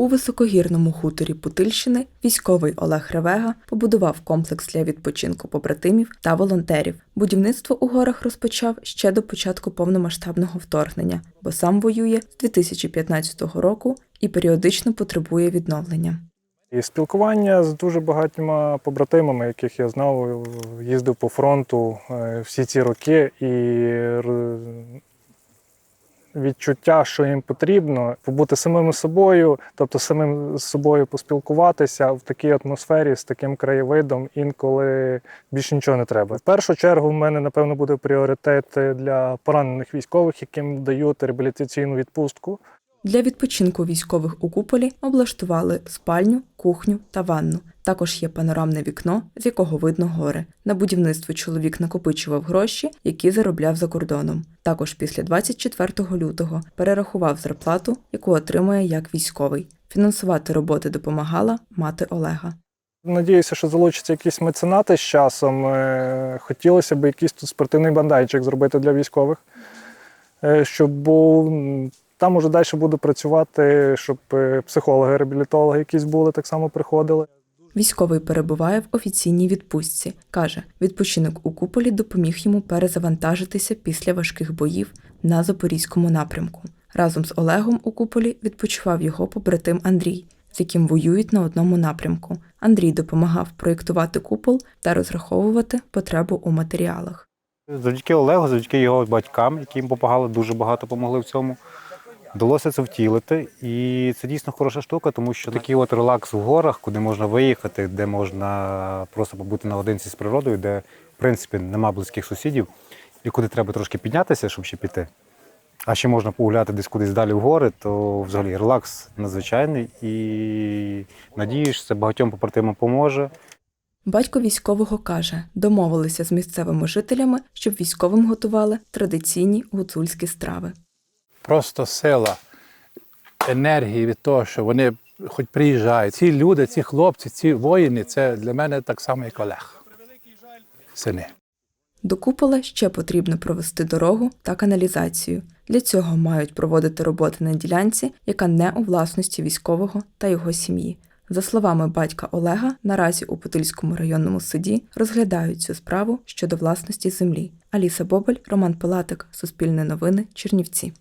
У високогірному хуторі Путильщини військовий Олег Ревега побудував комплекс для відпочинку побратимів та волонтерів. Будівництво у горах розпочав ще до початку повномасштабного вторгнення, бо сам воює з 2015 року і періодично потребує відновлення. І спілкування з дуже багатьма побратимами, яких я знав, їздив по фронту е, всі ці роки, і відчуття, що їм потрібно, побути самим собою, тобто самим з собою поспілкуватися в такій атмосфері, з таким краєвидом, інколи більше нічого не треба. В першу чергу в мене, напевно, буде пріоритет для поранених військових, яким дають реабілітаційну відпустку. Для відпочинку військових у куполі облаштували спальню, кухню та ванну. Також є панорамне вікно, з якого видно гори. На будівництво чоловік накопичував гроші, які заробляв за кордоном. Також після 24 лютого перерахував зарплату, яку отримує як військовий. Фінансувати роботи допомагала мати Олега. Надіюся, що залучаться якісь меценати з часом. Е, Хотілося б якийсь тут спортивний бандайчик зробити для військових, е, щоб був. Там уже далі буду працювати, щоб е, психологи, реабілітологи якісь були, так само приходили. Військовий перебуває в офіційній відпустці. Каже, відпочинок у куполі допоміг йому перезавантажитися після важких боїв на запорізькому напрямку. Разом з Олегом у куполі відпочивав його побратим Андрій, з яким воюють на одному напрямку. Андрій допомагав проєктувати купол та розраховувати потребу у матеріалах. Завдяки Олегу, завдяки його батькам, які їм допомагали, дуже багато допомогли в цьому. Вдалося це втілити. І це дійсно хороша штука, тому що такий от релакс в горах, куди можна виїхати, де можна просто побути наодинці з природою, де, в принципі, нема близьких сусідів, і куди треба трошки піднятися, щоб ще піти. А ще можна погуляти десь кудись далі в гори, то взагалі релакс надзвичайний і надіюсь, це багатьом побратимам поможе. Батько військового каже, домовилися з місцевими жителями, щоб військовим готували традиційні гуцульські страви. Просто сила енергії від того, що вони хоч приїжджають. Ці люди, ці хлопці, ці воїни це для мене так само, як Олег. Сини. До купола ще потрібно провести дорогу та каналізацію. Для цього мають проводити роботи на ділянці, яка не у власності військового та його сім'ї. За словами батька Олега, наразі у Путильському районному суді розглядають цю справу щодо власності землі. Аліса Бобель, Роман Пилатик, Суспільне новини, Чернівці.